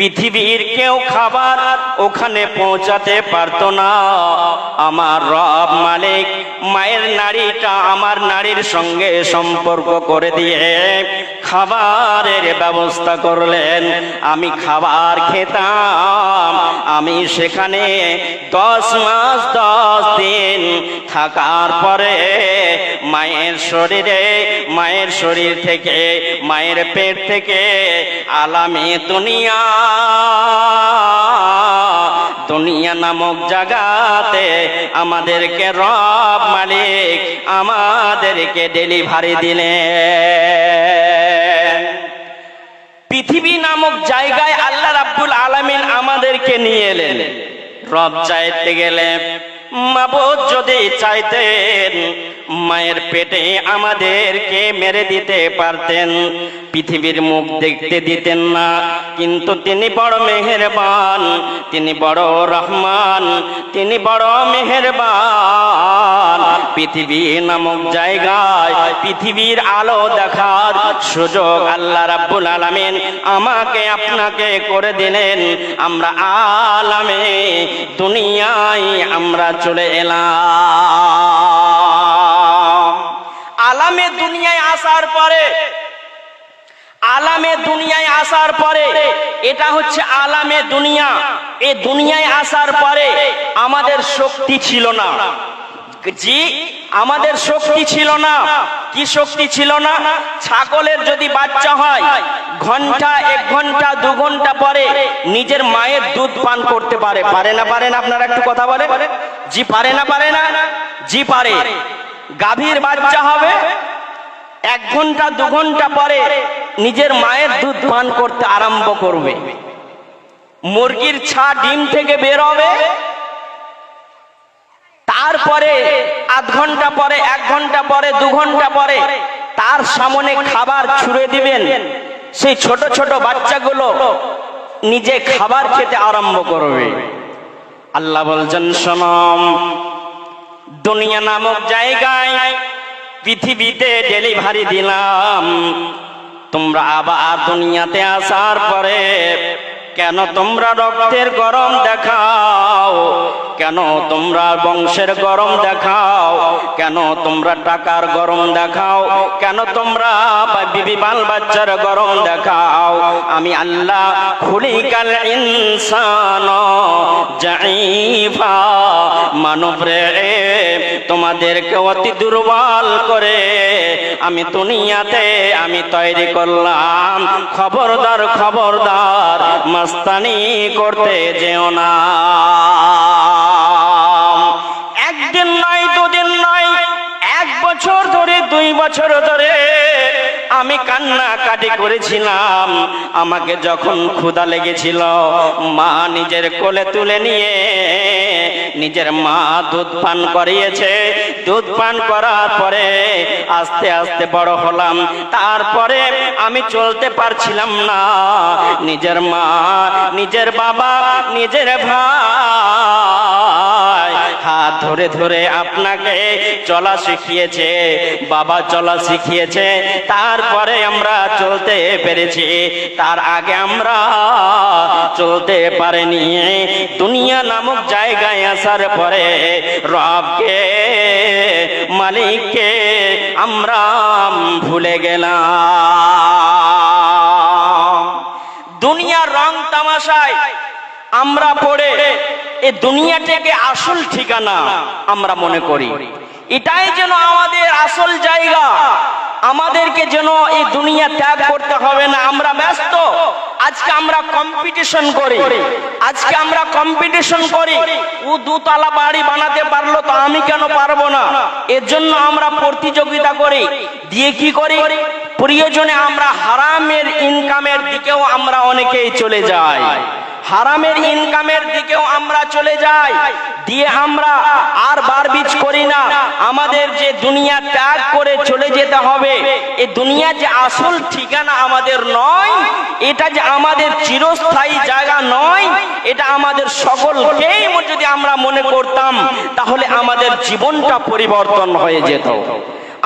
পৃথিবীর কেউ খাবার ওখানে পৌঁছাতে পারতো না। আমার রব মালিক মায়ের নারীটা আমার নারীর সঙ্গে সম্পর্ক করে দিয়ে খাবারের ব্যবস্থা করলেন। আমি খাবার খেতাম। আমি সেখানে দশ মাস, দশ দিন থাকার পরে মায়ের শরীরে, মায়ের শরীর থেকে, মায়ের পেট থেকে আলামে দুনিয়া দুনিয়া নামক জায়গাতে আমাদেরকে রব মালিক আমাদেরকে ডেলিভারি দিলেন। পৃথিবী নামক জায়গায় আল্লাহ রাব্বুল আলামিন আমাদেরকে নিয়ে এলেন। রব চাইতে গেলে মাবুদ যদি চাইতেন, মায়ের পেটে আমাদেরকে মেরে দিতে পারতেন। পৃথিবীর মুখ দেখতে দিতেন না। কিন্তু তিনি বড় মেহেরবান, তিনি বড় রহমান, তিনি বড় মেহেরবান। পৃথিবী নামক জায়গায় পৃথিবীর আলো দেখার সুযোগ আল্লাহ রাব্বুল আলামিন আমাকে, আপনাকে করে দিলেন। আমরা আলামে, দুনিয়ায় আমরা চলে এলাম। আলামে দুনিয়ায় আসার পরে আলামে দুনিয়ায় আসার পরে, এটা হচ্ছে আলামে দুনিয়া। এ দুনিয়ায় আসার পরে আমাদের শক্তি ছিল না। জি, আমাদের শক্তি ছিল না। কি শক্তি ছিল না? ছাগলের যদি বাচ্চা হয়, ঘণ্টা, এক ঘণ্টা, দু ঘণ্টা পরে নিজের মায়ের দুধ পান করতে পারে। পারে না পারে না, আপনারা একটু কথা বলে জি, পারে না পারে না। জি, পারে। গাভীর বাচ্চা হবে এক ঘণ্টা, দু ঘণ্টা পরে নিজের মায়ের দুধ পান করতে আরম্ভ করবে। মুরগির ছা ডিম থেকে বের হবে। তারপরে আধ ঘণ্টা পরে, এক ঘণ্টা পরে, দু ঘণ্টা পরে তার সামনে খাবার ছুড়ে দিবেন। সেই ছোট ছোট বাচ্চাগুলো নিজে খাবার খেতে আরম্ভ করবে। আল্লাহ বলছেন সনম দুনিয়া নামক জায়গায় পৃথিবীতে ডেলিভারি দিলাম। তোমরা আবার দুনিয়াতে আসার পরে কেন তোমরা রক্তের গরম দেখাও? কেন তোমরা বংশের গরম দেখাও? কেন তোমরা টাকার গরম দেখাও? কেন তোমরা বিবি বাল বাচ্চার গরম দেখাও? আমি আল্লাহ খুলিকাল ইনসান জাইফা। মানব রে, তোমাদেরকে অতি দুর্বল করে আমি দুনিয়াতে আমি তৈরি করলাম। খবরদার খবরদার, মাস্তানি করতে যেও না। বছর ধরে আমি কান্না কাটি করেছিলাম। আমাকে যখন ক্ষুধা লেগেছিল, মা নিজের কোলে তুলে নিয়ে নিজের মা দুধ পান করিয়েছে। দুধ পান করার পরে আস্তে আস্তে বড় হলাম। তারপরে আমি চলতে পারছিলাম না। নিজের মা, নিজের বাবা, নিজের ভাই ধরে ধরে আপনাকে চলা শিখিয়েছে, বাবা চলা শিখিয়েছে। তারপরে আমরা চলতে পেরেছি। তার আগে আমরা চলতে পারেনি। দুনিয়া নামক জায়গায় আসার পরে রবকে, মালিককে আমরা ভুলে গেলাম। দুনিয়ার রং তামাশায় আমরা পড়ে এ দুনিয়াটাকে আসল ঠিকানা আমরা মনে করি। এটাই যেন আমাদের আসল জায়গা। আমাদেরকে যেন এই দুনিয়া ত্যাগ করতে হবে না। আমরা ব্যস্ত। আজকে আমরা কম্পিটিশন করি। আজকে আমরা কম্পিটিশন করি। ও দুতলা বাড়ি বানাতে পারল তো আমি কেন পারব না? এর জন্য আমরা প্রতিযোগিতা করি। দিয়ে কি করি? প্রয়োজনে আমরা হারামের ইনকামের দিকেও আমরা অনেকেই চলে যাই। হারামের ইনকামের দিকেও আমরা চলে যাই। দিয়ে আমরা আর বারবিচ করি না। আমাদের যে দুনিয়া ত্যাগ করে চলে যেতে হবে, এ দুনিয়া যে আসল ঠিকানা আমাদের নয়, এটা যে আমাদের চিরস্থায়ী জায়গা নয়, এটা আমাদের সকলকেই যদি আমরা মনে করতাম, তাহলে আমাদের জীবনটা পরিবর্তন হয়ে যেত।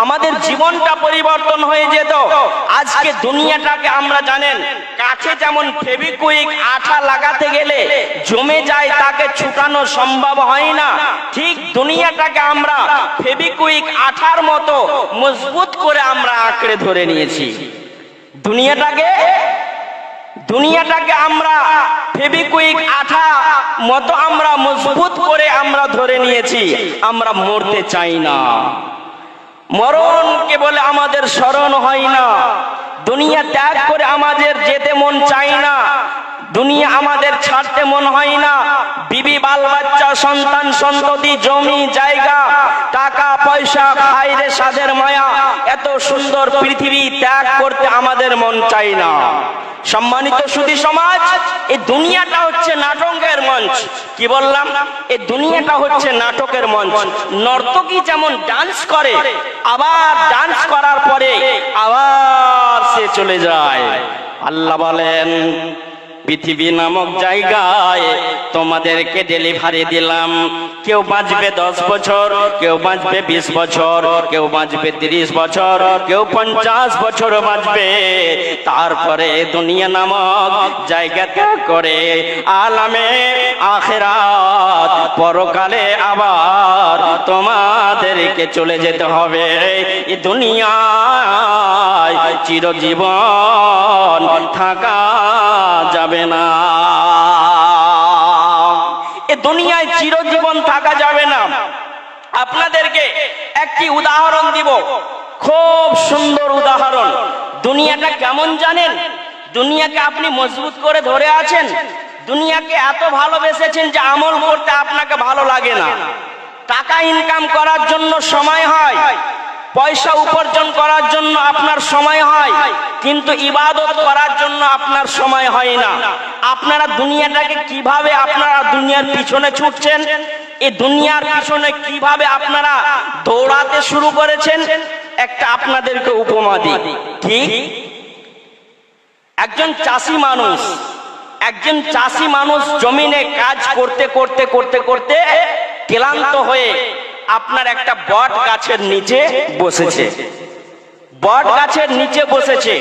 আমাদের জীবনটা পরিবর্তন হয়ে যেত। আজকে দুনিয়াটাকে আমরা জানেন কাছে যেমন ফেবিকুইক আঠা লাগাতে গেলে জমে যায় তাকে ছুটানো সম্ভব হয় না। ঠিক দুনিয়াটাকে আমরা ফেবিকুইক আঠার মতো মজবুত করে আমরা আঁকড়ে ধরে নিয়েছি। দুনিয়াটাকে দুনিয়াটাকে আমরা ফেবিকুইক আঠা মতো আমরা মজবুত করে আমরা ধরে নিয়েছি। আমরা মরতে চাই না। মরণকে বলে আমাদের স্মরণ হয় না। দুনিয়া ত্যাগ করে আমাদের যেতে মন চায় না। দুনিয়া আমাদের ছাড়তে মন হয় না। বিবি, বাল বাচ্চা, সন্তান, সন্ততি, জমি, জায়গা, টাকা, পয়সা খাইরে সাদের মায়া, এত সুন্দর পৃথিবী ত্যাগ করতে আমাদের মন চাই না। সম্মানিত সুধী সমাজ, এই দুনিয়াটা হচ্ছে নাটকের মঞ্চ। কি বললাম? এই দুনিয়াটা হচ্ছে নাটকের মঞ্চ। নর্তকী যেমন ডান্স করে, আবার ডান্স করার পরে আবার সে চলে যায়। আল্লাহ বলেন পৃথিবী নামক জায়গায় তোমাদেরকে ডেলিভারি দিলাম। কেউ বাঁচবে দশ বছর, কেউ বাঁচবে বিশ বছর, কেউ বাঁচবে তিরিশ বছর, কেউ পঞ্চাশ বছর বাঁচবে। তারপরে দুনিয়া নামক জায়গা ত্যাগ করে আলামে আখেরাত, পরকালে আবার তোমাদেরকে চলে যেতে হবে। এই দুনিয়ায় চিরজীবন থাকা যাবে না। এ দুনিয়ায় চিরজীবন থাকা যাবে না। আপনাদেরকে একটি উদাহরণ দিব। খুব সুন্দর উদাহরণ। দুনিয়াটা কেমন জানেন? দুনিয়াকে আপনি মজবুত করে ধরে আছেন। দুনিয়াকে এত ভালোবেসেছেন যে আমল করতে আপনাকে ভালো লাগে না। টাকা ইনকাম করার জন্য সময় হয়। পয়সা উপার্জন করার জন্য আপনার সময় হয়, কিন্তু ইবাদত করার জন্য আপনার সময় হয় না। আপনারা দুনিয়াটাকে কীভাবে আপনারা দুনিয়ার পিছনে ছুটছেন এই দুনিয়ার পিছনে কীভাবে আপনারা দৌড়াতে শুরু করেছেন, একটা আপনাদেরকে উপমা দিই। ঠিক একজন চাষি মানুষ, একজন চাষি মানুষ জমিনে কাজ করতে করতে করতে করতে ক্লান্ত হয়ে আপনার একটা বট গাছের নিচে বসেছে। বট গাছের নিচে বসেছে।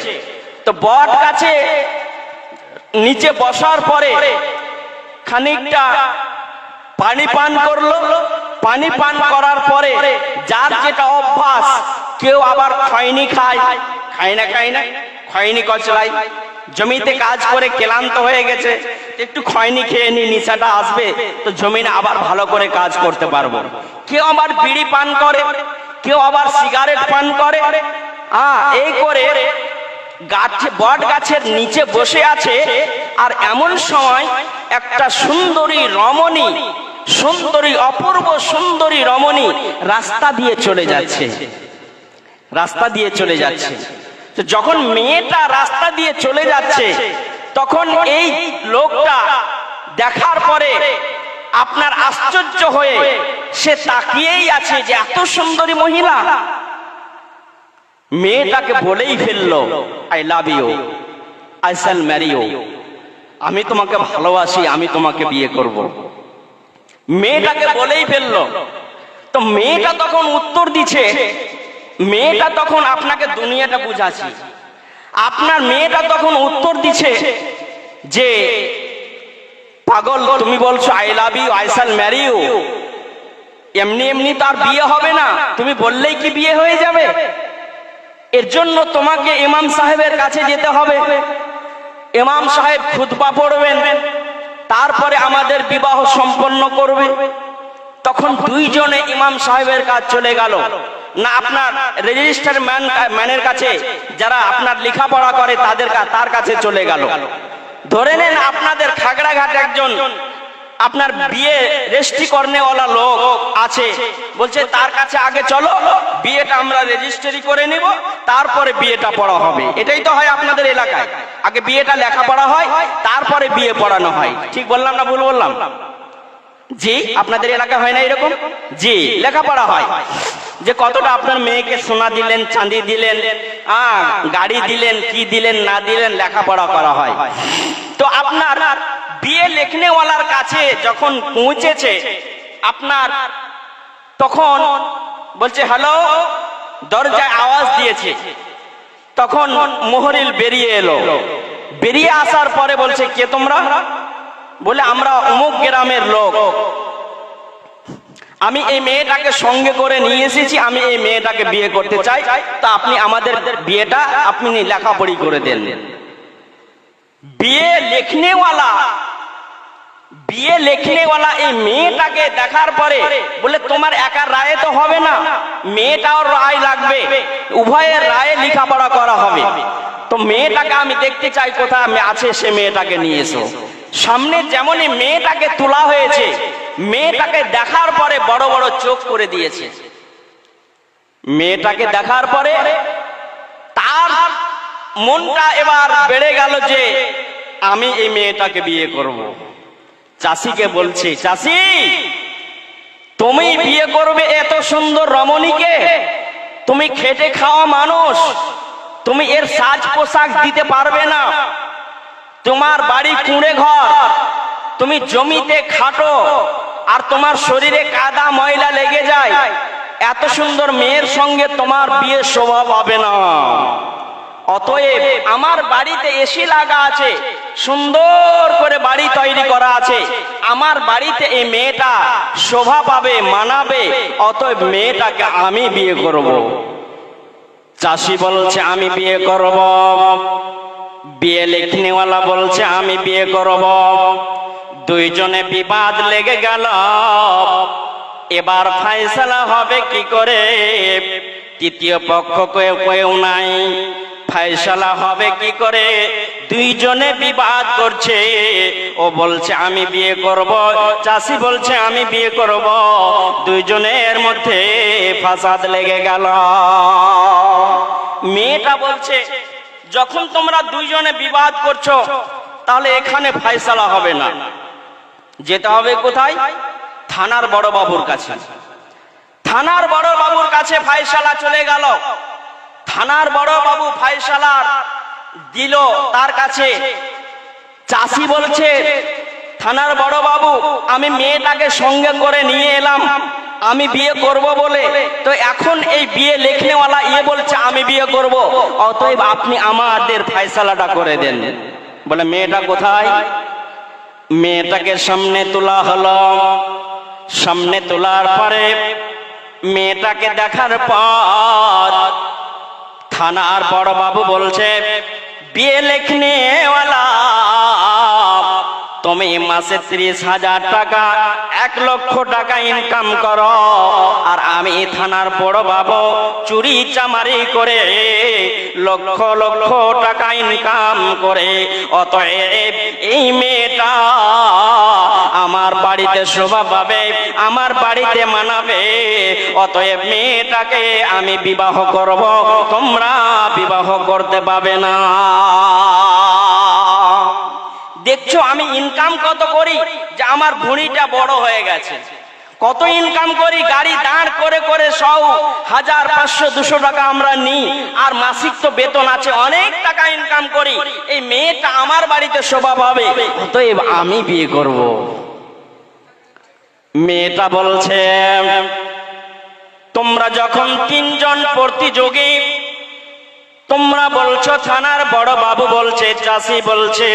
তো বট গাছে নিচে বসার পরে খানিকটা পানি পান করল। পানি পান করার পরে যার যেটা অভ্যাস, কেউ আবার খয়নি খায়। খায় না খায় না। খয়নি কচলাই জমিতে কাজ করে ক্লান্ত হয়ে গেছে, একটু খয়নি খেয়ে নি, নিশাটা আসবে, তো জমিনে আবার ভালো করে কাজ করতে পারব। কেউ আবার বিড়ি পান করে, কেউ আবার সিগারেট পান করে। হ্যাঁ এই করে গাছে, বট গাছের নিচে বসে আছে, আর এমন সময় একটা সুন্দরী রমণী, সুন্দরী, অপূর্ব সুন্দরী রমণী রাস্তা দিয়ে চলে যাচ্ছে। রাস্তা দিয়ে চলে যাচ্ছে। যখন মেয়েটা রাস্তা দিয়ে চলে যাচ্ছে তখন এই লোকটা দেখার পরে আপনার আশ্চর্য হয়ে সে তাকিয়েই আছে যে এত সুন্দরী মহিলা। মেয়েটাকে বলেই ফেলল I love you I shall marry you আমি তোমাকে ভালোবাসি আমি তোমাকে বিয়ে করব। মেয়েটাকে বলেই ফেলল। তো মেয়েটা তখন উত্তর দিছে মেয়েটা তখন আপনাকে দুনিয়াটা বুঝাচ্ছি। আপনার মেয়েটা তখন উত্তর দিছে যে, পাগল, তুমি বলছো I love you I shall marry you এমনি এমনি তার বিয়ে হবে না। তুমি বললেই কি বিয়ে হয়ে যাবে? এর জন্য তোমাকে ইমাম সাহেবের কাছে যেতে হবে। ইমাম সাহেব খুতবা পড়বেন, তারপরে আমাদের বিবাহ সম্পন্ন করবে। তখন দুইজনে ইমাম সাহেবের কাজ চলে গেল। না আপনার রেজিস্টার ম্যান ম্যানের কাছে, যারা আপনার লেখাপড়া করে তাদের তার কাছে চলে গেল। ধরে নেন আপনাদের খাগড়াঘাট একজন, আপনার বিয়ে রেজিস্ট্রি করনেওয়ালা লোক আছে, বলছে তার কাছে আগে চলো, বিয়েটা আমরা রেজিস্ট্রি করে নিব, তারপরে বিয়েটা পড়া হবে। এটাই তো হয় আপনাদের এলাকায়। আগে বিয়েটা লেখাপড়া হয়, তারপরে বিয়ে পড়ানো হয়। ঠিক বললাম না ভুল বললাম? জি, আপনাদের এলাকা হয় না এরকম? জি, লেখাপড়া হয়। যে কতটা আপনার মেয়েকে সোনা দিলেন, চাঁদি দিলেন গাড়ি দিলেন, কি দিলেন, না দিলেন, লেখাপড়া করা হয়। তো আপনার বিয়ে লেখনেওয়ালার কাছে যখন পৌঁছেছে, আপনার তখন বলছে, হ্যালো, দরজায় আওয়াজ দিয়েছে। তখন মোহরিল বেরিয়ে এলো। বেরিয়ে আসার পরে বলছে, কে তোমরা? বলে, আমরা অমুক গ্রামের লোক। আমি এই মেয়েটাকে সঙ্গে করে নিয়ে এসেছি, আমি এই মেয়েটাকে বিয়ে করতে চাই। তা আপনি আমাদের বিয়েটা আপনি লেখাপড়ি করে দেন। বিয়ে লিখনেওয়ালা বিয়ে লিখনেওয়ালা এই মেয়েটাকে দেখার পরে বলে, তোমার একার রায়ে তো হবে না, মেয়েটাও রায় লাগবে, উভয়ের রায়ে লেখাপড়া করা হবে। তো মেয়েটাকে আমি দেখতে চাই, কোথায় আমি আছে সে মেয়েটাকে নিয়ে এসো। সামনে যেমনই মেয়েটাকে তোলা হয়েছে মেয়েটাকে দেখার পরে বড় বড় চোখ করে দিয়েছে। মেয়েটাকে দেখার পরে তার মনটা এবার বেড়ে গেল যে আমি এই মেয়েটাকে বিয়ে করব। চাষিকে বলছি, চাষি, তুমি বিয়ে করবে এত সুন্দর রমণীকে। তুমি খেটে খাওয়া মানুষ। তুমি এর সাজ পোশাক দিতে পারবে না। তোমার বাড়ি কুঁড়ে ঘর। তুমি জমিতে খাটো আর তোমার শরীরে কাদা ময়লা লেগে যায়। এত সুন্দর মেয়ের সঙ্গে তোমার বিয়ে শোভা পাবে না। অতএব আমার বাড়িতে এসি লাগা আছে, সুন্দর করে বাড়ি তৈরি করা আছে। আমার বাড়িতে এই মেয়েটা শোভা পাবে, মানাবে, অতএব মেয়েটাকে আমি বিয়ে করব। চাষি বলছে, আমি বিয়ে করব। বিয়ে লিখনেওয়ালা বলছে, আমি বিয়ে করব। দুইজনে বিবাদ লেগে গেল। এবার ফাইসলা হবে কি করে? তৃতীয় পক্ষ কেউ নাই। ফাইসলা হবে কি করে? দুইজনে বিবাদ করছে। ও বলছে, আমি বিয়ে করব। চাষি বলছে, আমি বিয়ে করব। দুইজনের মধ্যে ফাসাদ লেগে গেল। মেয়েটা বলছে, যখন তোমরা দুইজনে বিবাদ করছ, তাহলে এখানে ফাইসলা হবে না। যেতে হবে কোথায়? থানার বড় বাবুর কাছে। থানার বড় বাবুর কাছে ফাইসালা চলে গেল। থানার বড় বাবু ফাইসালার দিল তার কাছে। চাষি বলছে, থানার বড় বাবু, আমি মেয়েটাকে সঙ্গে করে নিয়ে এলাম। আমি বিয়ে করব বলে। তো এখন এই বিয়ে লেখনেওয়ালা ইয়ে বলছে, আমি বিয়ে করব। অতএব আপনি আমাদের ফাইসালাটা করে দেন। বলে, মেয়েটা কোথায়? মেয়েটাকে সামনে তোলা হল। সামনে তোলার পরে মেয়েটাকে দেখার পর থানার বড় বাবু বলছে, বিয়ে লেখনেওয়ালা তুমি মাসে ত্রিশ হাজার টাকা, এক লক্ষ টাকা ইনকাম করো। আর আমি থানার বড় বাবু চুরি চামারি করে লক্ষ লক্ষ টাকা ইনকাম করে। অতএব এই মেয়েটা আমার বাড়িতে শোভা পাবে, আমার বাড়িতে মানাবে। অতএব মেয়েটাকে আমি বিবাহ করব, তোমরা বিবাহ করতে পাবে না। দেখছ আমি ইনকাম কত করি? যে আমার ভুঁড়িটা বড় হয়ে গেছে। কত ইনকাম করি? গাড়ি দাঁড় করে করে সব হাজার পাঁচশো দুশো টাকা আমরা নিই। আর মাসিক তো বেতন আছে, অনেক টাকা ইনকাম করি। এই মেয়েটা আমার বাড়িতে শোভা পাবে অতএব আমি বিয়ে করব। মেয়েটা বলছে, তোমরা যখন তিনজন প্রতিযোগী তোমরা বলছো, থানার বড় বাবু বলছে, চাষি বলছে,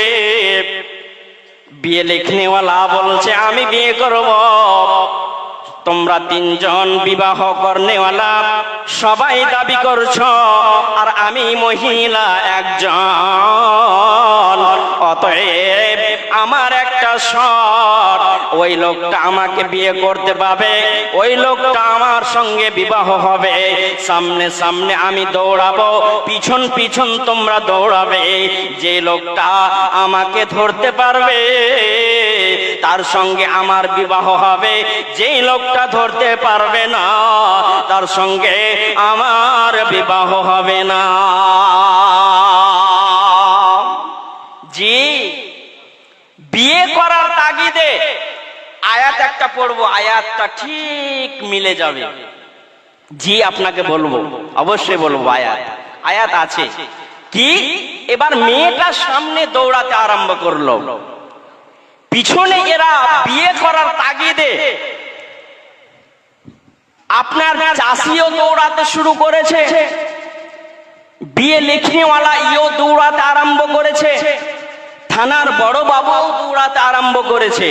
বিয়ে লেখনেওয়ালা বলছে, আমি বিয়ে করব। তোমরা তিনজন বিবাহ করনেওয়ালা, সবাই দাবি করছ, আর আমি মহিলা একজন। অতএব আমার একটা শট। ওই লোকটা আমাকে বিয়ে করতে পাবে ওই লোকটা আমার সঙ্গে বিবাহ হবে। সামনে সামনে আমি দৌড়াবো। পিছন পিছন তোমরা দৌড়াবে। যে লোকটা আমাকে ধরতে পারবে, তার সঙ্গে আমার বিবাহ হবে। যেই লোকটা ধরতে পারবে না, তার সঙ্গে আমার বিবাহ হবে না। বিয়ে করার তাগিদে আয়াত একটা পড়ব, আয়াতটা ঠিক মিলে যাবে। জি, আপনাকে বলব, অবশ্যই বলব আয়াত। আয়াত আছে। কি? এবার মেয়েটা সামনে দৌড়াতে আরম্ভ করল। পিছনে এরা বিয়ে করার তাগিদে আপনার চাষিও দৌড়াতে শুরু করেছে। বিয়ে লিখনেওয়ালা ইও দৌড়াতে আরম্ভ করেছে। থানার বড় বাবু দৌড়াতে আরম্ভ করেছে।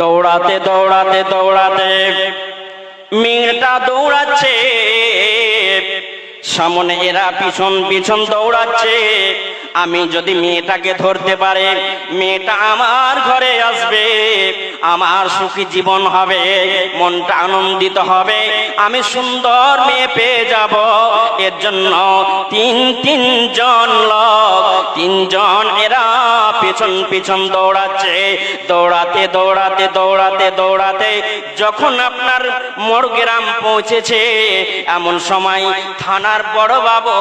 দৌড়াতে দৌড়াতে দৌড়াতে মেয়েটা দৌড়াচ্ছে। সামনে এরা পিছন পিছন দৌড়াচ্ছে। আমি যদি মেয়েটাকে ধরতে পারে, মেয়েটা আমার ঘরে আসবে। আমার সুখী জীবন হবে, মনটা আনন্দিত হবে। আমি সুন্দর মেয়ে পেয়ে যাব। এর জন্য তিন তিনজন লোক, তিনজন এরা পিছন পিছন দৌড়াচ্ছে। দৌড়াতে দৌড়াতে দৌড়াতে দৌড়াতে যখন আপনার মোরগ্রাম পৌঁছেছে, এমন সময় থানার বড় বাবু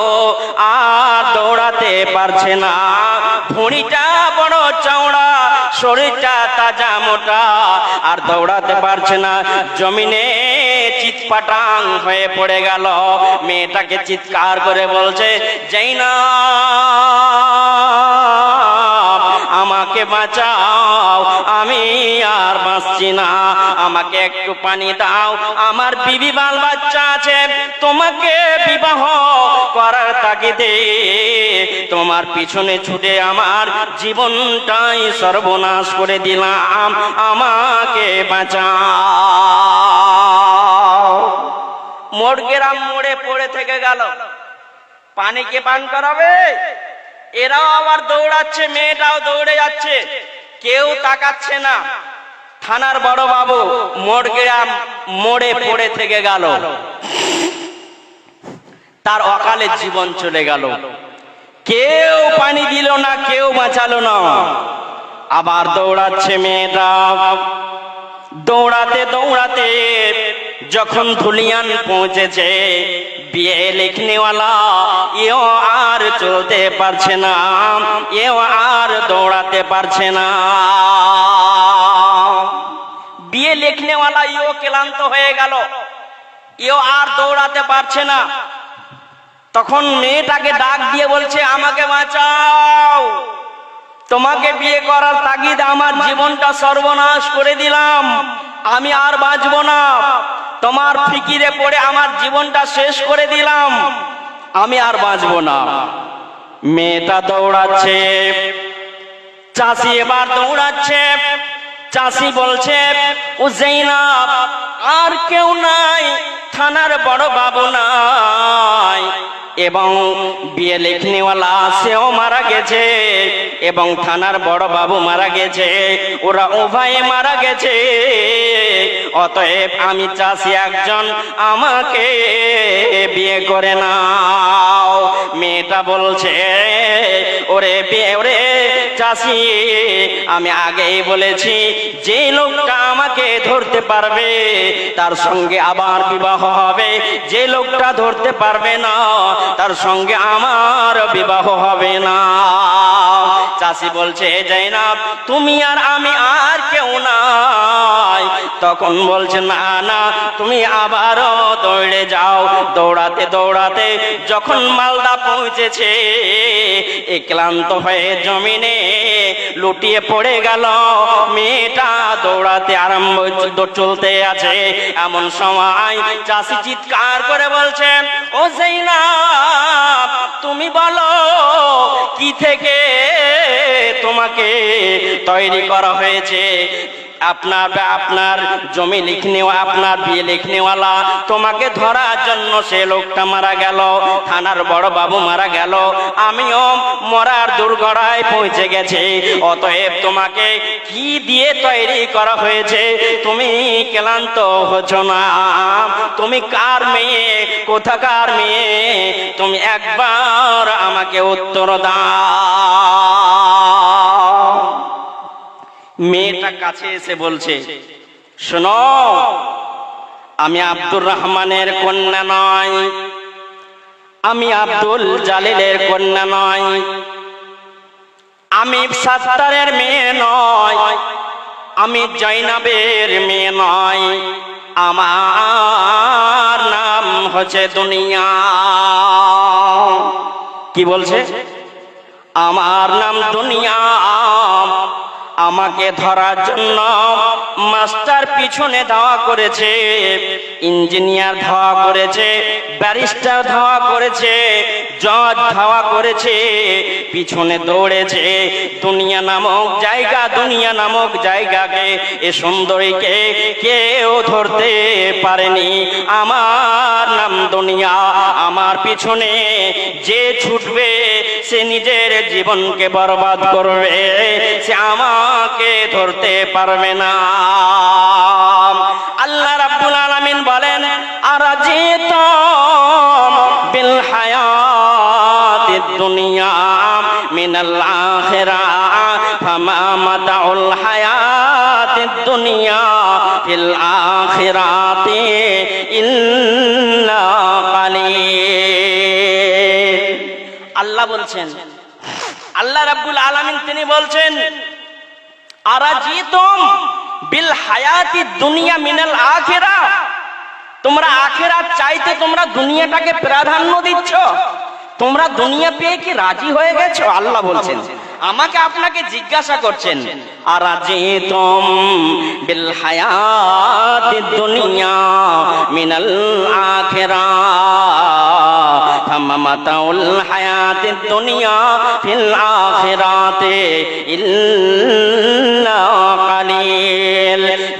আর দৌড়াতে পারছে না। ভুঁড়িটা বড় চওড়া, শরীরটা তাজা মোটা আর দৌড়াতে পারছে না। জমিনে চিৎপাটাং হয়ে পড়ে গেল। মেয়েটাকে চিৎকার করে বলছে যাই না আমাকে বাঁচাও, আমি আর বাঁচছি না। আমাকে একটু পানি দাও। আমার বিবি বাল বাচ্চা আছে, তোমাকে বিবাহ করার তাগিদে তোমার পিছনে ছুটে আমার জীবনটাই সর্বনাশ করে দিলাম। আমাকে বাঁচাও। মোড়গেরাম মোড়ে পড়ে থেকে গেল। পানি পানিকে পান করাবে? এরাও আবার দৌড়াচ্ছে, মেয়েটাও দৌড়ে যাচ্ছে। কেউ তাকাচ্ছে না। থানার বড় বাবু মোড়গেরাম মোড়ে পড়ে থেকে গেল। তার অকালে জীবন চলে গেল। কেউ পানি দিল না, কেউ বাঁচালো না। আবার দৌড়াচ্ছে মেয়েটা। দৌড়াতে দৌড়াতে যখন ধুলিয়ান পৌঁছেছে, বিয়ে লিখনেওয়ালা, এও আর চলতে পারছে না, এও আর দৌড়াতে পারছে না। বিয়ে লিখনেওয়ালা ইও ক্লান্ত হয়ে গেল, এও আর দৌড়াতে পারছে না। তখন মেয়েটাকে ডাক দিয়ে বলছে, আমাকে বাঁচাও। তোমাকে বিয়ে করার তাগিদ আমার জীবনটা সর্বনাশ করে দিলাম। আমি আর বাঁচবো না। তোমার ফিকিরে পড়ে আমার জীবনটা শেষ করে দিলাম। আমি আর বাঁচব না। মেয়েটা দৌড়াচ্ছে। চাষি এবার দৌড়াচ্ছে। চাষি বলছে, ও জৈনাব আর কেউ নাই, থানার বড় বাবু নাই। এবং বিয়ে লেখনিওয়ালা সেও মারা গেছে এবং থানার বড় বাবু মারা গেছে, ওরা উভয়ে মারা গেছে। অতএব আমি চাষি একজন, আমাকে বিয়ে করে নাও। মেয়েটা বলছে, ওরে বিয়ে, ওরে চাষি, আমি আগেই বলেছি, যে লোকটা আমাকে ধরতে পারবে, তার সঙ্গে আবার বিবাহ হবে। যে লোকটা ধরতে পারবে না তার সঙ্গে আমার বিবাহ হবে না। চাষি বলছে, জৈনাব, তুমি আর আমি আর কেউ নাই। তখন বলছে, না না, তুমি আবারও দৌড়ে যাও। দৌড়াতে দৌড়াতে যখন মালদা পৌঁছেছে, এ ক্লান্ত হয়ে জমিনে লুটিয়ে পড়ে গেল। মেয়েটা দৌড়াতে আরম্ভ চলতে আছে। এমন সময় চাষি চিৎকার করে বলছেন ও জৈনাব, তুমি বলো, কি থেকে তোমাকে তৈরি করা হয়েছে। আপনার আপনার জমি লিখনে আপনার বিয়ে লিখনেওয়ালা তোমাকে ধরার জন্য সে লোকটা মারা গেল, থানার বড় বাবু মারা গেল, আমিও মরার দুর্গড়ায় পৌঁছে গেছে। অতএব তোমাকে কি দিয়ে তৈরি করা হয়েছে? তুমি ক্লান্ত হচ্ছ না। তুমি কার মেয়ে? কোথাকার মেয়ে? তুমি একবার আমাকে উত্তর দাও। মেয়েটা কাছে এসে বলছে, শোনো, আমি আব্দুর রহমানের কন্যা নয়, আমি আব্দুল জালিলের কন্যা নয়, আমি সাত্তারের মেয়ে নয়, আমি জৈনাবের মেয়ে নয়, আমার নাম হচ্ছে দুনিয়া। কি বলছে? আমার নাম দুনিয়া। আমাকে ধরার জন্য মাস্টার পিছনে ধাওয়া করেছে, ইঞ্জিনিয়ার ধাওয়া করেছে, ব্যারিস্টার ধাওয়া করেছে, জজ ধাওয়া করেছে, পিছনে দৌড়েছে, দুনিয়া নামক জায়গা, দুনিয়া নামক জায়গাকে এ সুন্দরীকে কেউ ধরতে পারেনি। আমার নাম দুনিয়া, আমার পিছনে যে ছুটবে, সে নিজের জীবনকে বরবাদ করবে, সে আমাকে ধরতে পারবে না। আল্লাহ রাব্বুল আলামিন বলেন আর বিল হায়াত দুনিয়া মিনাল আখিরা আল্লাহ বলছেন, আল্লাহ রাব্বুল আলামিন তিনি বলছেন, আরাজিতুম বিল হায়াতি দুনিয়া মিনাল আখিরা। তোমরা আখেরাত চাইতে তোমরা দুনিয়াটাকে প্রাধান্য দিচ্ছ। তোমরা দুনিয়া পেয়ে কি রাজি হয়ে গেছো? আল্লাহ বলছেন। আমাকে আপনাকে জিজ্ঞাসা করছেন আর বিল হায়াতি দুনিয়া মিনাল আখিরা। দুনিয়া ইল্লা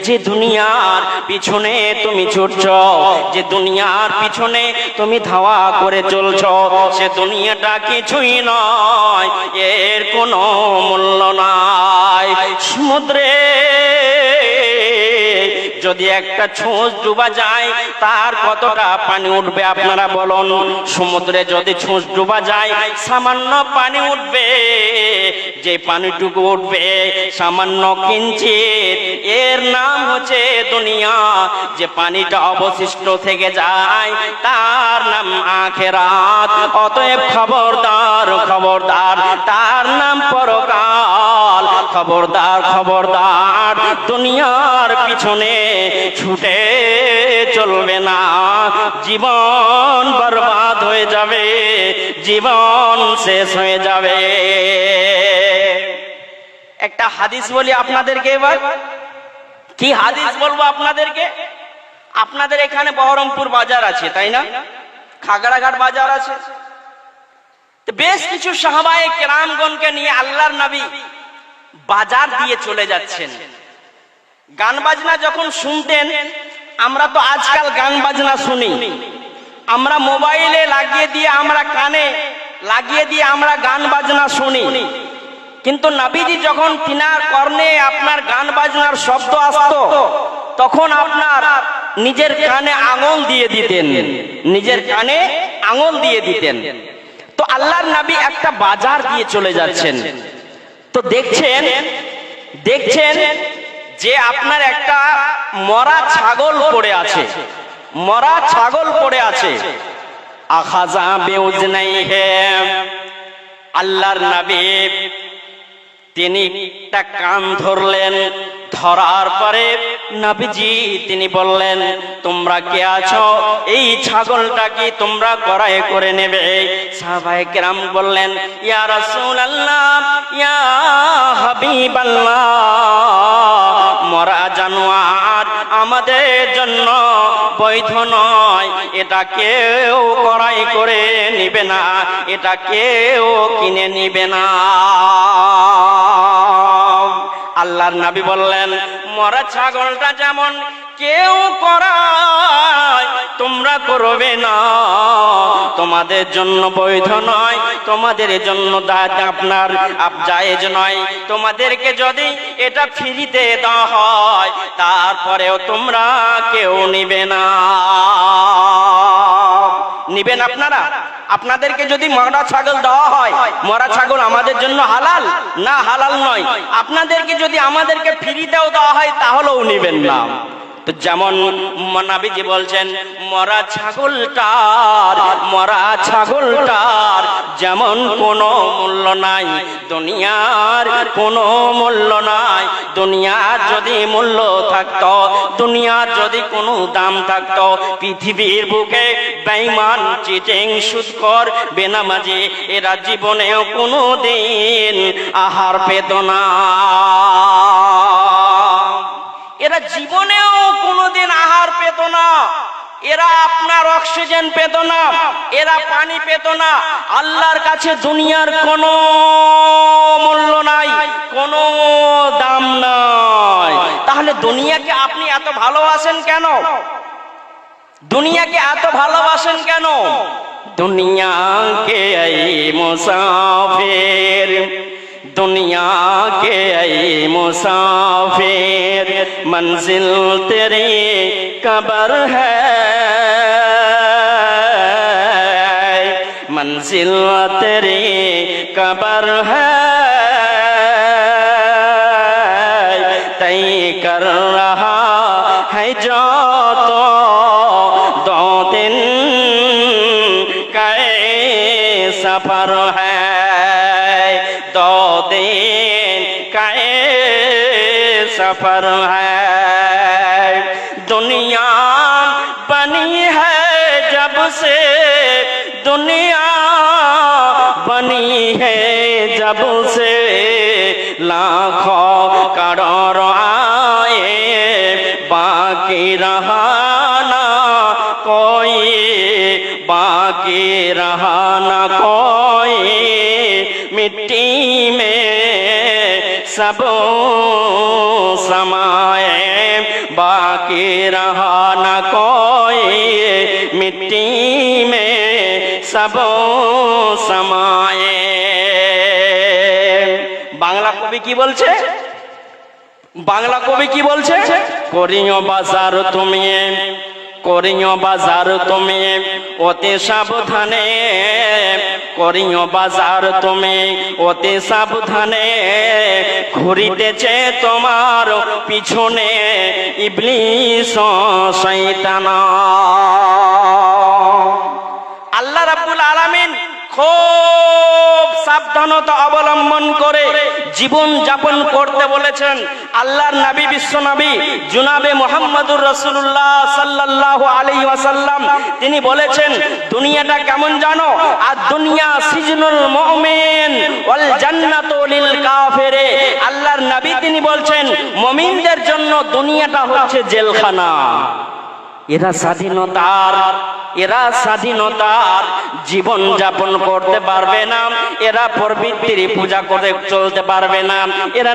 যে দুনিয়ার পিছনে তুমি ছুটছ, যে দুনিয়ার পিছনে তুমি ধাওয়া করে চলছ, সে দুনিয়াটা কিছুই নয়, এর কোনো মূল্য নাই। সমুদ্রে যদি একটা ছোঁচ ডুবা যায়, তার কতটা পানি উঠবে আপনারা বলুন? সমুদ্রে যদি ছোঁচ ডুবা যায়, সামান্য পানি উঠবে, যে পানিটুকু উঠবে, সামান্য কিঞ্চিত। এর নাম হচ্ছে দুনিয়া। যে পানিটা অবশিষ্ট থেকে যায়, তার নাম আখেরাত। অতএব খবরদার খবরদার, তার নাম পরকাল খবরদার খবরদার দুনিয়ার পিছনে ছুটে চলবে না। জীবন বরবাদ হয়ে যাবে, জীবন শেষ হয়ে যাবে। একটা হাদিস বলি আপনাদেরকে এবার। কি হাদিস বলব আপনাদেরকে? আপনাদের এখানে বহরমপুর বাজার আছে, তাই না? খাগড়াঘাট বাজার আছে। বেশ কিছু সাহাবায়ে কেরামগণকে নিয়ে আল্লাহর নবী বাজার দিয়ে চলে যাচ্ছেন। গান বাজনা যখন শুনতেন, আমরা তো আজকাল গান বাজনা শুনি। আমরা মোবাইলে লাগিয়ে দিয়ে আমরা কানে লাগিয়ে দিয়ে আমরা গান বাজনা শুনি। কিন্তু নবীজি যখন তিনার কর্ণে আপনার গান বাজনার শব্দ আসতো, তখন আপনার নিজের কানে আঙুল দিয়ে দিতেন। নিজের কানে আঙুল দিয়ে দিতেন। তো আল্লাহর নবী একটা বাজার দিয়ে চলে যাচ্ছেন। তো দেখছেন দেখছেন যে আপনার একটা মরা ছাগল পড়ে আছে। মরা ছাগল পড়ে আছে। আখাজা নাই আল্লাহর নবী, তিনি একটা কান ধরলেন। ধরার পরে নবীজি, তিনি বললেন, তোমরা কে আছো? এই ছাগলটা কি তোমরা গড়াই করে নেবে? সাহাবায়ে কেরাম বললেন, ইয়া রাসূলুল্লাহ, ইয়া হাবিবাল্লাহ, মরা জানোয়ার আমাদের জন্য বৈধ নয়। এটা কেউ করাই করে নিবে না, এটা কেউ কিনে নিবে না। আল্লাহর নাবি বললেন, মরা ছাগলটা যেমন কেউ করায় তোমরা করবে না। তোমাদের জন্য বৈধ নয়, তোমাদের জন্য আপনার, আপ জায়েজ নয়। তোমাদেরকে যদি এটা ফ্রিতে দেওয়া হয়, তারপরেও তোমরা কেউ নিবে না। নিবেন আপনারা? আপনাদেরকে যদি মরা ছাগল দেওয়া হয়, মরা ছাগল আমাদের জন্য হালাল? না, হালাল নয়। আপনাদেরকে যদি আমাদেরকে ফ্রিতেও দেওয়া হয়, তাহলেও নেবেন না। যেমন মনাবিজি বলছেন, মরা ছাগলটার মরা ছাগলটার যেমন কোনো মূল্য নাই, দুনিয়ার কোনো মূল্য নাই। দুনিয়ার যদি মূল্য থাকতো দুনিয়ার যদি কোনো দাম থাকতো, পৃথিবীর বুকে বেঈমান চিটিং সুদকর বেনামাজি, এরা জীবনেও কোনো দিন আহার পেত না। এরা জীবনেও কোনোদিন আহার পেত না। এরা আপনার অক্সিজেন পেত না, এরা পানি পেত না। আল্লাহর কাছে দুনিয়ার কোনো মূল্য নাই, কোনো দাম নাই। তাহলে দুনিয়াকে আপনি এত ভালোবাসেন কেন? দুনিয়াকে এত ভালোবাসেন কেন? দুনিয়া কে এই মুসাফির दुनिया के आई मुसाफिर मंजिल तेरी कबर है। मंजिल तेरी कबर है। सफ़र है। दुनिया बनी है जब से दुनिया बनी है जब से। বাংলা কবি কি বলছে? করিও বাজার তুমি করিও বাজার তুমি অতি সাবধানে। করিও বাজার তুমি অতি সাবধানে। ঘুরিতেছে তোমার পিছনে ইবলিস শৈতানা আল্লাহ রাব্বুল আলামিন খুব সাবধানতা অবলম্বন করে জীবন যাপন করতে বলেছেন আল্লাহর নবী, বিশ্ব নবী, জুনাবে মোহাম্মদুর রসুল্লাহ সাল্লাল্লাহু আলাইহি ওয়াসাল্লাম। তিনি বলেছেন, দুনিয়াটা কেমন জানো? আর দুনিয়া সিজনুল মুমিন আল্লাহর নবী তিনি বলছেন, মুমিনদের জন্য দুনিয়াটা হচ্ছে জেলখানা। এরা স্বাধীনতার এরা স্বাধীনতার জীবন যাপন করতে পারবে না, এরা প্রবৃত্তির পূজা করে চলতে পারবে না, এরা